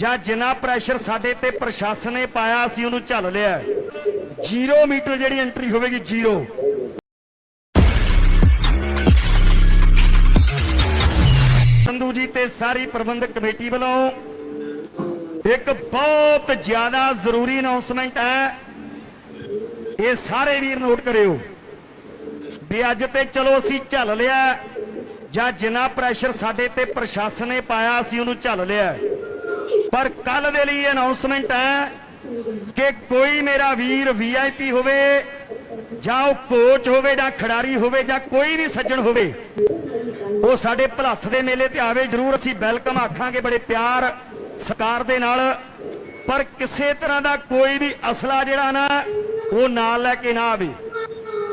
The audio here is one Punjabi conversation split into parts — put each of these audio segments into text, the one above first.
ਜਾਂ ਜਿੰਨਾ ਪ੍ਰੈਸ਼ਰ ਸਾਡੇ ਤੇ ਪ੍ਰਸ਼ਾਸਨ ਨੇ ਪਾਇਆ, ਅਸੀਂ ਉਹਨੂੰ ਝੱਲ ਲਿਆ। ਜ਼ੀਰੋ ਮੀਟਰ ਜਿਹੜੀ ਐਂਟਰੀ ਹੋਵੇਗੀ, ਜ਼ੀਰੋ। ਸੰਧੂ ਜੀ ਤੇ ਸਾਰੀ ਪ੍ਰਬੰਧਕ ਕਮੇਟੀ ਵੱਲੋਂ ਇੱਕ ਬਹੁਤ ਜ਼ਿਆਦਾ ਜ਼ਰੂਰੀ ਅਨਾਉਂਸਮੈਂਟ ਹੈ। ਇਹ ਸਾਰੇ ਵੀਰ ਨੋਟ ਕਰਿਓ ਵੀ ਅੱਜ ਤੇ ਚਲੋ ਅਸੀਂ ਝੱਲ ਲਿਆ ਜਾਂ ਜਿੰਨਾ ਪ੍ਰੈਸ਼ਰ ਸਾਡੇ ਤੇ ਪ੍ਰਸ਼ਾਸਨ ਨੇ ਪਾਇਆ, ਅਸੀਂ ਉਹਨੂੰ ਝੱਲ ਲਿਆ। ਪਰ ਕੱਲ ਦੇ ਲਈ ਅਨਾਉਂਸਮੈਂਟ ਹੈ ਕਿ ਕੋਈ ਮੇਰਾ ਵੀਰ ਵੀਆਈਪੀ ਹੋਵੇ ਜਾਂ ਉਹ ਕੋਚ ਹੋਵੇ ਜਾਂ ਖਿਡਾਰੀ ਹੋਵੇ ਜਾਂ ਕੋਈ ਵੀ ਸੱਜਣ ਹੋਵੇ, ਉਹ ਸਾਡੇ ਭਲੱਥ ਦੇ ਮੇਲੇ ਤੇ ਆਵੇ, ਜਰੂਰ ਅਸੀਂ ਵੈਲਕਮ ਆਖਾਂਗੇ ਬੜੇ ਪਿਆਰ ਸਕਾਰ ਦੇ ਨਾਲ। ਪਰ ਕਿਸੇ ਤਰ੍ਹਾਂ ਦਾ ਕੋਈ ਵੀ ਅਸਲਾ ਜਿਹੜਾ ਨਾ, ਉਹ ਨਾਲ ਲੈ ਕੇ ਨਾ ਆਵੇ।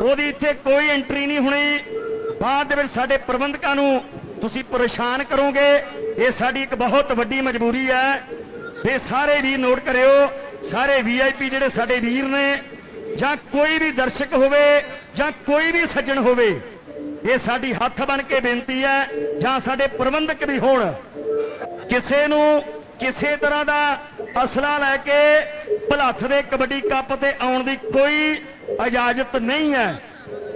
ਉਹਦੀ ਇੱਥੇ ਕੋਈ ਐਂਟਰੀ ਨਹੀਂ ਹੋਣੀ। ਬਾਅਦ ਦੇ ਵਿੱਚ ਸਾਡੇ ਪ੍ਰਬੰਧਕਾਂ ਨੂੰ ਤੁਸੀਂ ਪਰੇਸ਼ਾਨ ਕਰੋਗੇ। ਇਹ ਸਾਡੀ ਇੱਕ ਬਹੁਤ ਵੱਡੀ ਮਜਬੂਰੀ ਹੈ। ਤੇ ਸਾਰੇ ਵੀ ਨੋਟ ਕਰਿਓ, ਸਾਰੇ ਵੀਆਈਪੀ ਜਿਹੜੇ ਸਾਡੇ ਵੀਰ ਨੇ, ਜਾਂ ਕੋਈ ਵੀ ਦਰਸ਼ਕ ਹੋਵੇ, ਜਾਂ ਕੋਈ ਵੀ ਸੱਜਣ ਹੋਵੇ, ਇਹ ਸਾਡੀ ਹੱਥ ਬਣ ਕੇ ਬੇਨਤੀ ਹੈ, ਜਾਂ ਸਾਡੇ ਪ੍ਰਬੰਧਕ ਵੀ ਹੋਣ। ਕਿਸੇ ਨੂੰ ਕਿਸੇ ਤਰ੍ਹਾਂ ਦਾ ਅਸਲਾ ਲੈ ਕੇ ਭਲੱਥ ਦੇ ਕਬੱਡੀ ਕੱਪ ਤੇ ਆਉਣ ਦੀ ਕੋਈ ਇਜਾਜ਼ਤ ਨਹੀਂ ਹੈ।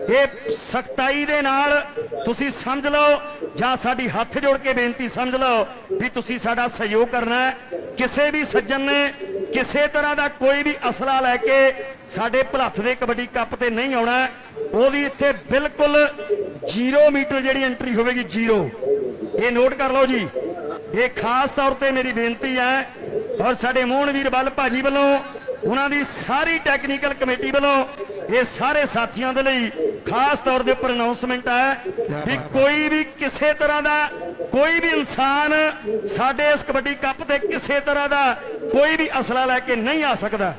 ਇਹ ਸਖਤਾਈ ਦੇ ਨਾਲ ਤੁਸੀਂ ਸਮਝ ਲਓ ਜਾਂ ਸਾਡੀ ਹੱਥ ਜੋੜ ਕੇ ਬੇਨਤੀ ਸਮਝ ਲਓ ਵੀ ਤੁਸੀਂ ਸਾਡਾ ਸਹਿਯੋਗ ਕਰਨਾ ਹੈ। ਕਿਸੇ ਵੀ ਸੱਜਣ ਨੇ ਕਿਸੇ ਤਰ੍ਹਾਂ ਦਾ ਕੋਈ ਵੀ ਅਸਲਾ ਲੈ ਕੇ ਸਾਡੇ ਭਲੱਥ ਦੇ ਕਬੱਡੀ ਕੱਪ ਤੇ ਨਹੀਂ ਆਉਣਾ ਉਹਦੀ ਇੱਥੇ ਬਿਲਕੁਲ 0 ਮੀਟਰ ਜਿਹੜੀ ਐਂਟਰੀ ਹੋਵੇਗੀ 0 ਇਹ ਨੋਟ ਕਰ ਲਓ ਜੀ। ਇਹ ਖਾਸ ਤੌਰ ਤੇ ਮੇਰੀ ਬੇਨਤੀ ਹੈ ਔਰ ਸਾਡੇ ਮੋਹਨ ਵੀਰ ਬਲ ਭਾਜੀ ਵੱਲੋਂ, ਉਹਨਾਂ ਦੀ ਸਾਰੀ ਟੈਕਨੀਕਲ ਕਮੇਟੀ ਵੱਲੋਂ ਇਹ ਸਾਰੇ ਸਾਥੀਆਂ ਦੇ ਲਈ ਖਾਸ ਤੌਰ ਦੇ ਉੱਪਰ ਅਨਾਉਂਸਮੈਂਟ ਹੈ ਵੀ ਕੋਈ ਵੀ ਕਿਸੇ ਤਰ੍ਹਾਂ ਦਾ ਕੋਈ ਵੀ ਇਨਸਾਨ ਸਾਡੇ ਇਸ ਕਬੱਡੀ ਕੱਪ ਤੇ ਕਿਸੇ ਤਰ੍ਹਾਂ ਦਾ ਕੋਈ ਵੀ ਅਸਲਾ ਲੈ ਕੇ ਨਹੀਂ ਆ ਸਕਦਾ।